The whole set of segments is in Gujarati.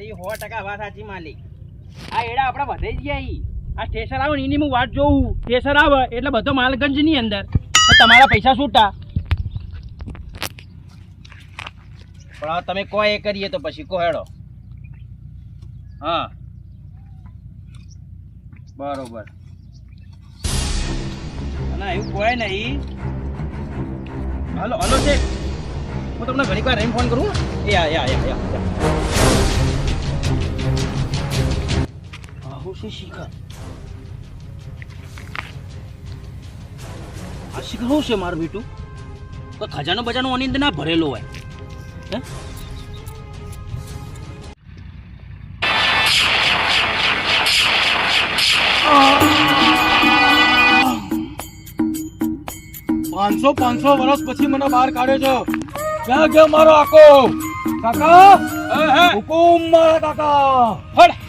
તારી સો ટકા વાત સાચી, માલિક. આ એડા આપણે વધે ગયા આ સ્ટેશન આવે એની હું વાત જોઉં. સ્ટેશન આવે એટલે બધો માલગંજની અંદર તમારા પૈસા છૂટા પણ તમે કો એ કરીએ તો પછી કો હેડો. હા. બરોબર. ના, એવું કોઈ નહીં. હલો હલો છે હું તમને ઘણી વાર એમ ફોન કરું એ, આ યા યા યા આહુ છે શિખર આ શિખર શું છે મારું બેટું? તો ખજાનો બજાનો આની અંદર ના ભરેલો હોય. હે? પાંચસો પાંચસો વર્ષ પછી મને બહાર કાઢ્યો છો. ક્યાં ગયો મારો આકો કાકા. હુકુમ મારા કાકા. હટ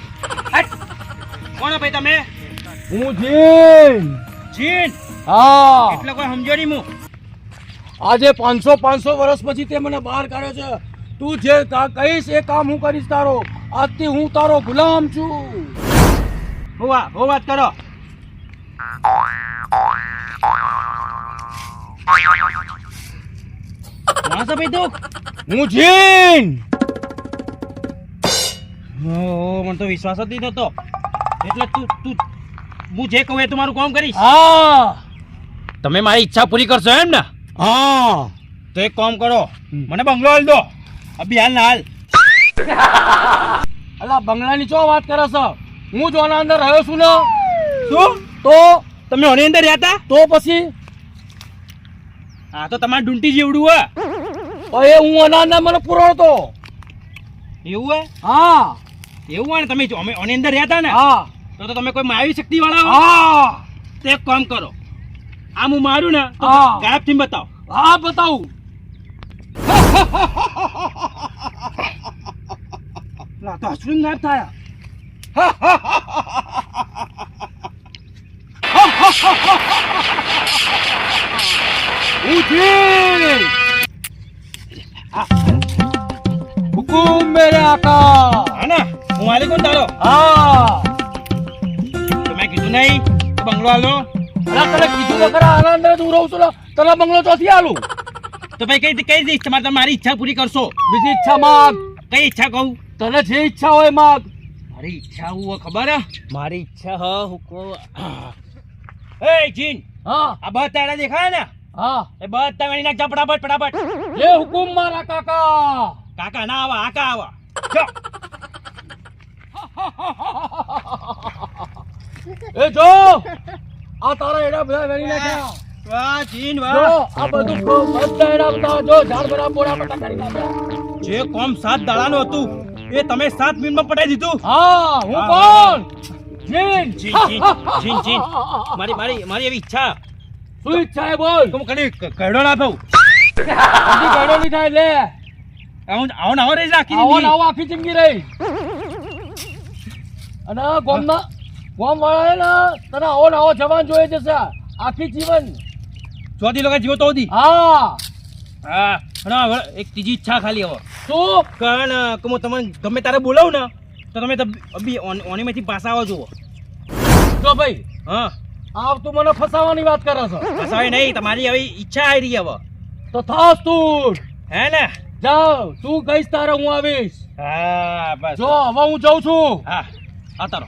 કોણ ભાઈ તમે? હું જીન. જીન? હા. એટલે કોઈ સમજો નહીં હું આજે પાંચસો પાંચસો વર્ષ પછી તે મને બહાર કાઢ્યો છે. તું જે કહીશ એ કામ હું કરીશ તારો. આજથી હું તારો ગુલામ છું. હોવા હો વાત કરો? હું જીન. ઓ મને તો વિશ્વાસ જ નહીં થતો. એટલે તું તું હું જે કહું એ તમારું મારું કામ કરીશ. હા. તમે મારી ઈચ્છા પૂરી કરશો એમ ને? હા. તો એક કામ કરો. મને બંગલો હાલ દો. અભી હાલ ના હાલ. અલા બંગલાની ચો વાત કરો છો? હું જો આના અંદર રહ્યો છું ને. શું? તો? તમે ઓની અંદર રહ્યા હતા તો પછી? હા તો તમારે ડુંટી જેવડું હે. એ હું આના અંદર મને પુરાણતો. એવું હે? હા. એવું હોય ને તમે જો અમે ઓની અંદર રહ્યા હતા ને? હા. તો તો તમે કોઈ માવી શક્તિ વાળા હો? હા. તો એક કામ કરો. આમ હું મારું ને તો ગાયબથી બતાવો. હા બતાવું. લા તો હસવું ગાયબ થયા. હુકુમ મેરે આકા હા ને હું માલિક હું તારો. હા. નહીં બંગલો આલો અલા તને કીધું તો ખરા આના અંદર હું રહું છું ને તને બંગલો ચોથી આલું. તો ભાઈ કઈ કઈ દઈશ તમારે તમે મારી ઈચ્છા પૂરી કરશો? બીજી ઈચ્છા માગ. કઈ ઈચ્છા કહું? તને જે ઈચ્છા હોય માગ. મારી ઈચ્છા હું ખબર હે? મારી ઈચ્છા હ હું કો એ જીન હા. આ બધા તારા દેખાય ને? હા. એ બધા વેણી નાખજા ફટાફટ ફટાફટ. એ હુકુમ મારા કાકા. કાકા ના આવા આકા આવા. જો. એ જો! આ તારા એડા બધા વેણી નાખ્યા. વાહ જીન વાહ. આ બધું બધા એડા બધા જો ઝાડ બરા પોડા પટા કરી નાખ્યા. જે કોમ સાત દાડાનું હતું એ તમે સાત મિનિટમાં પટાઈ દીધું? હા હું કોણ? જીન. જીન જીન જીન મારી મારી મારી એવી ઈચ્છા. શું ઈચ્છા હે બોલ? તું કડી કડો ના થઉં હજી કડો નહીં થાય લે આવું આવું આવો રહી રાખી આવો આવો આખી જિંદગી રહી. અને ગોમના ગોમ વાળા ને તને આવો ને આવો જવાન જોઈએ જશે આખી જીવન. ચોથી લોકો જીવો તો હતી હા હા અને એક ત્રીજી ઈચ્છા ખાલી હવે. શું? કારણ કે હું તમને ગમે તારે બોલાવું ને તો તમે તો અભી ઓનીમાંથી પાછા આવો જુઓ. જો ભાઈ હા. આવ તું મને ફસાવાની વાત કરે છો. ફસાવે નહીં તમારી હવે ઈચ્છા આવી રહી હવે. તો થાસ તું. હે ને? જાવ તું કહીશ તારે હું આવીશ. હા બસ. જો હવે હું જઉં છું. હા આતારો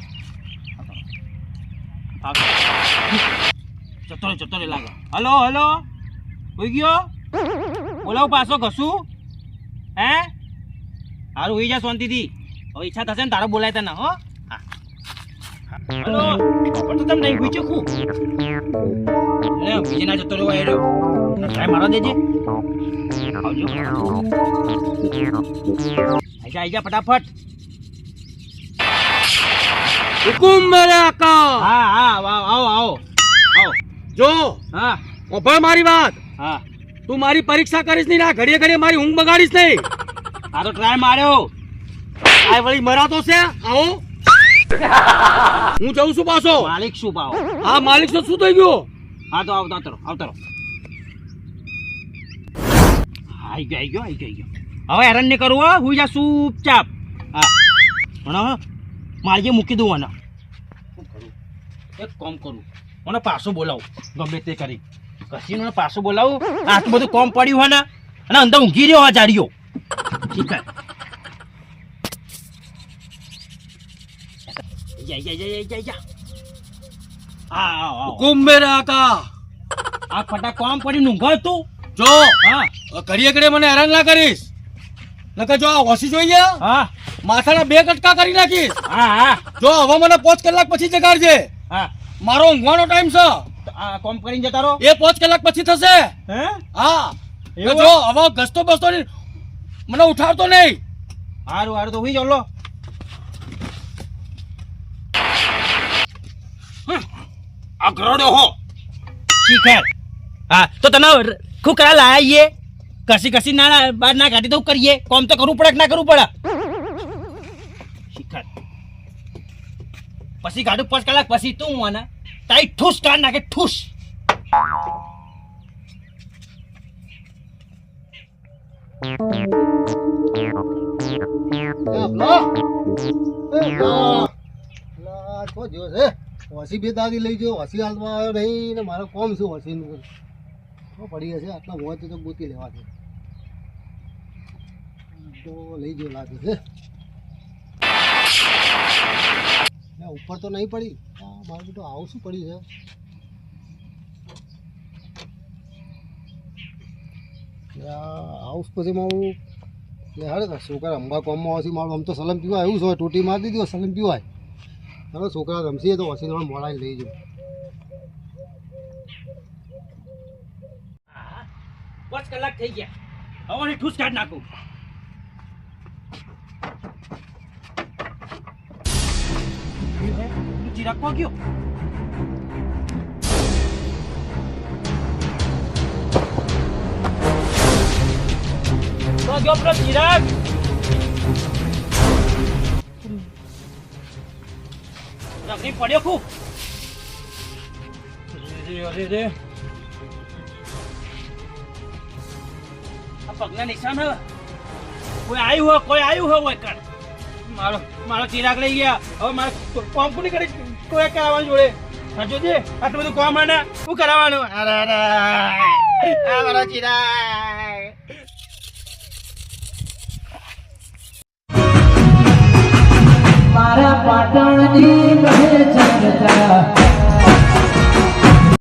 જતો રે જતો રે લાગે. Hello hello. કોઈ ગયો? બોલાવું પાછો ઘસું? હે? હારું હોઈ જા શાંતિથી. હવે ઈચ્છા થશે ને તારો બોલાય તને, હો. હલો. પણ તો તમે નહીં ખું લે બીજે ના ફટાફટ. હુકુમ મેરે આકા હા હા આવો આવો આવો. આવો. જો હા. ઓભળ મારી વાત. હા. તું મારી પરીક્ષા કરીશ નહીં ના ઘડીએ ઘડીએ મારી ઊંઘ બગાડીશ નહીં. આ તો ટ્રાય માર્યો. આ વળી મરાતો છે? આવો. હું જઉં છું પાછો. માલિક શું પાવો? હા માલિક છો શું થઈ ગયું? હા તો આવતા આવતો રહો, આવતો રહો. આઈ ગયો આઈ ગયો આવી ગયો. હવે હેરાન નહીં કરવું હો. જા ચૂપચાપ. હા. મને હવે મારીએ મૂકી દઉં શું કરું એક કોમ કરું. મને પાછો બોલાવું. ગમે તે કરી. કસીનો પાછો બોલાવું. આટલું બધું કોમ પડ્યું હોય ને અને અંદર ઊંઘી રહ્યો હોય જાડીઓ. ઠીક છે. હુકુમ મેરા આ ફટા કોમ પડી ઊંઘો તું? જો હા. ઘડીએ ઘડીએ મને હેરાન ના કરીશ. નકર જો આ ઓસી જોઈએ હા. માથાના બે કટકા કરી નાખીશ. હા હા. જો હવે મને પાંચ કલાક પછી જગાડજે. હા. મારો ઊંઘવાનો ટાઈમ છે. કોમ કરીને જતા રહો. એ પાંચ કલાક પછી થશે. હે? હા. એવું? જો હવે ઘસતો બસતો નહીં. મને ઉઠાડતો નહીં. હારું હારું તો હુઈ જાવ લો. આ ગરોડો હો. શીખર હા તો તને ખૂબ કરા લાયા કસી કસી ના બાર ના કાઢી તો કરીએ? કોમ તો કરવું પડે કે ના કરવું પડે? પછી કાઢું પાંચ કલાક પછી તું મને તારી ઠૂસ કાઢ નાખે ઠૂસ બે દાદી લઈ જો હોસી હાલમાં આવ્યો ને મારો કોમ શું હોસીનું પડી હશે આટલા મોત તો ગોતી લેવા છે તો લઈ ગયો લાગે છે ના, ઉપર તો નહીં પડી? મારું બેટું આવું શું પડ્યું છે? હાઉસ પછી મારું? હારે છોકરા અંબા કોમમાં હોવાથી મારું આમ તો સલમ પીવાય, એવું છે ટોટી મારી દીધી સલમ પીવાય. હવે છોકરા રમશીએ તો હસી તમે મોડાઈ લઈ જાઓ પાંચ કલાક થઈ ગયા. હવે ઠૂસ કાઢ નાખું. ચિરાગ કો ગયો ગયો પેલો ચિરાગ રગડી પડ્યો ખૂબ. અરે રે આ પગના નિશાન હવે. કોઈ આવ્યું હોય, કોઈ આવ્યું હોય હોય કણ. મારો મારો ચિરાગ લઈ ગયા. હવે મારે કોમ કોની કરી કોઈ કરાવવાનું જોડે? હા જોજે આટલું બધું કોમ આને શું કરાવવાનું? અરે અરે આ મારો ચિરાગ. મારા પાટણની કહે ચર્ચા